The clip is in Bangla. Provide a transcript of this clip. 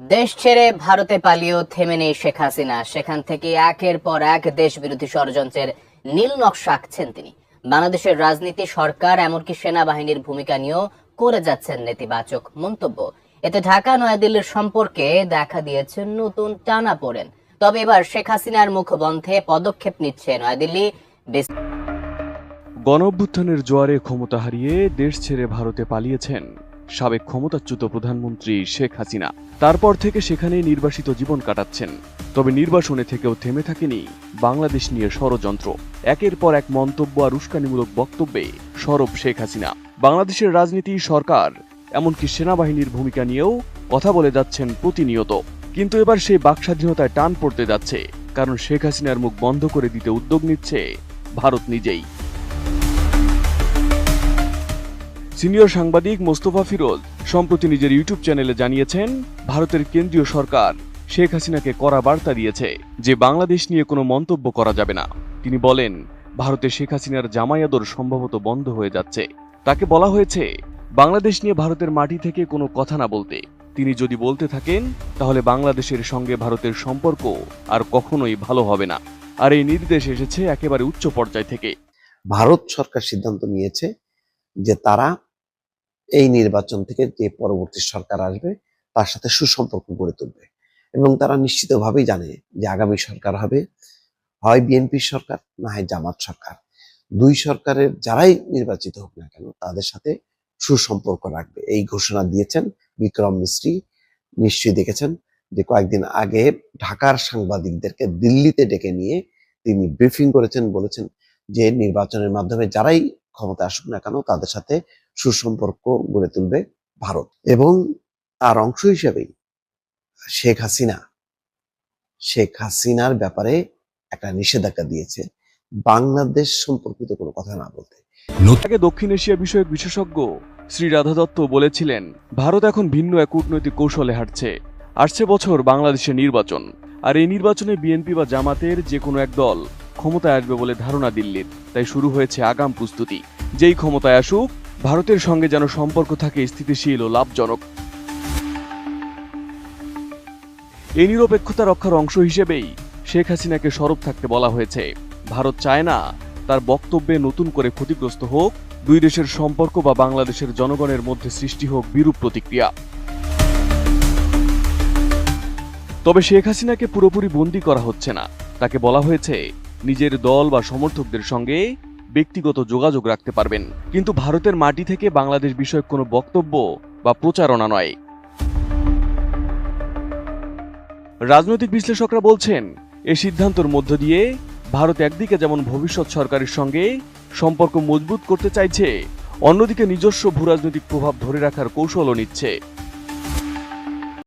দেশ ছেড়ে ভারতে পালিয়েও থেমে নেই শেখ হাসিনা। সেখান থেকে একের পর এক দেশ বিরোধী ষড়যন্ত্রের নীল নকশা আঁকছেন তিনি। বাংলাদেশের রাজনীতি, সরকার, এমনকি সেনাবাহিনীর ভূমিকা নিয়েও করে যাচ্ছেন নেতিবাচক মন্তব্য। এতে ঢাকা, নয়াদিল্লির সম্পর্কে দেখা দিয়েছে নতুন টানা পড়েন তবে এবার শেখ হাসিনার মুখ বন্ধে পদক্ষেপ নিচ্ছে নয়াদিল্লি। গণঅভ্যুত্থানের জোয়ারে ক্ষমতা হারিয়ে দেশ ছেড়ে ভারতে পালিয়েছেন সাবেক ক্ষমতাচ্যুত প্রধানমন্ত্রী শেখ হাসিনা। তারপর থেকে সেখানেই নির্বাসিত জীবন কাটাচ্ছেন। তবে নির্বাসনে থেকেও থেমে থাকেনি বাংলাদেশ নিয়ে ষড়যন্ত্র। একের পর এক মন্তব্য আর উস্কানিমূলক বক্তব্যে সরব শেখ হাসিনা। বাংলাদেশের রাজনীতি, সরকার, এমনকি সেনাবাহিনীর ভূমিকা নিয়েও কথা বলে যাচ্ছেন প্রতিনিয়ত। কিন্তু এবার সেই বাকস্বাধীনতায় টান পড়তে যাচ্ছে। কারণ শেখ হাসিনার মুখ বন্ধ করে দিতে উদ্যোগ নিচ্ছে ভারত নিজেই। সিনিয়র সাংবাদিক মোস্তফা ফিরোজ সম্প্রতি নিজের ইউটিউব চ্যানেলে জানিয়েছেন, ভারতের কেন্দ্রীয় সরকার শেখ হাসিনাকে কড়া বার্তা দিয়েছে যে বাংলাদেশ নিয়ে কোনো মন্তব্য করা যাবে না। তিনি বলেন, ভারতে শেখ হাসিনার জামায়াদর সম্ভবত বন্ধ হয়ে যাচ্ছে। তাকে বলা হয়েছে, বাংলাদেশ নিয়ে ভারতের মাটি থেকে কোনো কথা না বলতে। তিনি যদি বলতে থাকেন, তাহলে বাংলাদেশের সঙ্গে ভারতের সম্পর্ক আর কখনোই ভালো হবে না। আর এই নির্দেশ এসেছে একেবারে উচ্চ পর্যায় থেকে। ভারত সরকার সিদ্ধান্ত নিয়েছে যে তারা এই নির্বাচন থেকে যে পরবর্তী সরকার আসবে, তার সাথে সুসম্পর্ক গড়ে তুলবে। এবং তারা নিশ্চিতভাবেই জানে যে আগামী সরকার হবে, হয় বিএনপি সরকার না হয় জামাত সরকার। দুই সরকারের যারাই নির্বাচিত হোক না কেন, তাদের সাথে সুসম্পর্ক রাখবে। এই ঘোষণা দিয়েছেন বিক্রম মিস্ত্রি। নিশ্চয়ই দেখেছেন যে কয়েকদিন আগে ঢাকার সাংবাদিকদেরকে দিল্লিতে ডেকে নিয়ে তিনি ব্রিফিং করেছেন, বলেছেন যে নির্বাচনের মাধ্যমে যারাই ক্ষমতা আসুক না কেন, তাদের সাথে সুসম্পর্ক গড়ে তুলবে ভারত। এবং তার অংশ হিসেবেই শেখ হাসিনা, শেখ হাসিনার ব্যাপারে একটা নিষেধাজ্ঞা দিয়েছে বাংলাদেশ সম্পর্কিত কোনো কথা না বলতে। আগে দক্ষিণ এশিয়া বিষয়ক বিশেষজ্ঞ শ্রী রাধা দত্ত বলেছিলেন, ভারত এখন ভিন্ন এক কূটনৈতিক কৌশলে হাঁটছে। আসছে বছর বাংলাদেশের নির্বাচন, আর এই নির্বাচনে বিএনপি বা জামাতের যে কোনো এক দল ক্ষমতায় আসবে বলে ধারণা দিল্লির। তাই শুরু হয়েছে আগাম প্রস্তুতি। যেই ক্ষমতায় আসুক ভারতের সঙ্গে যেন সম্পর্ক থাকে স্থিতিশীল ও লাভজনক। এই নিরপেক্ষতা রক্ষার অংশ হিসেবেই শেখ হাসিনাকে সরব থাকতে বলা হয়েছে। ভারত চায় না তার বক্তব্যে নতুন করে ক্ষতিগ্রস্ত হোক, দুই দেশের সম্পর্ক বা বাংলাদেশের জনগণের মধ্যে সৃষ্টি হোক বিরূপ প্রতিক্রিয়া। তবে শেখ হাসিনাকে পুরোপুরি বন্দী করা হচ্ছে না। তাকে বলা হয়েছে, নিজের দল বা সমর্থকদের সঙ্গে ব্যক্তিগত যোগাযোগ রাখতে পারবেন। কিন্তু ভারতের মাটি থেকে বাংলাদেশ বিষয়ক কোনো বক্তব্য বা প্রচারণা নয়। রাজনৈতিক বিশ্লেষকরা বলছেন এই সিদ্ধান্তর মধ্য দিয়ে ভারত একদিকে যেমন ভবিষ্যৎ সরকারের সঙ্গে সম্পর্ক মজবুত করতে চাইছে, অন্যদিকে নিজস্ব ভূরাজনৈতিক প্রভাব ধরে রাখার কৌশলও নিচ্ছে।